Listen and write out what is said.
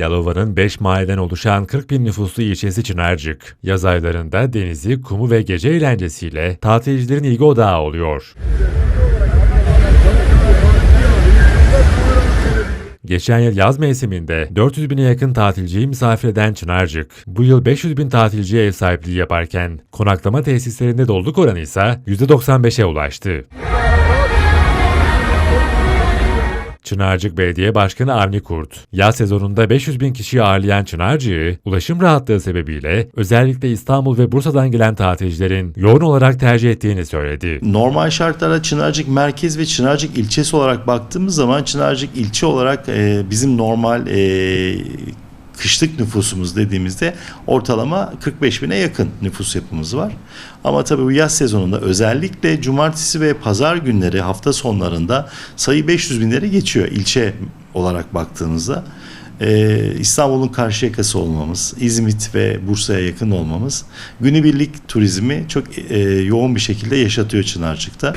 Yalova'nın 5 mahalleden oluşan 40 bin nüfuslu ilçesi Çınarcık. Yaz aylarında denizi, kumu ve gece eğlencesiyle tatilcilerin ilgi odağı oluyor. Geçen yıl yaz mevsiminde 400 bine yakın tatilciyi misafir eden Çınarcık, bu yıl 500 bin tatilciye ev sahipliği yaparken konaklama tesislerinde doluluk oranı ise %95'e ulaştı. Çınarcık Belediye Başkanı Avni Kurt, yaz sezonunda 500 bin kişiyi ağırlayan Çınarcık'ı ulaşım rahatlığı sebebiyle özellikle İstanbul ve Bursa'dan gelen tatilcilerin yoğun olarak tercih ettiğini söyledi. Normal şartlarda Çınarcık merkez ve Çınarcık ilçesi olarak baktığımız zaman Çınarcık ilçe olarak e, bizim normal e, kışlık nüfusumuz dediğimizde ortalama 45 bine yakın nüfus yapımız var. Ama tabii bu yaz sezonunda özellikle cumartesi ve pazar günleri hafta sonlarında sayı 500 binleri geçiyor ilçe olarak baktığımızda. Ee, İstanbul'un karşı yakası olmamız, İzmit ve Bursa'ya yakın olmamız günübirlik turizmi çok e, yoğun bir şekilde yaşatıyor Çınarcık'ta.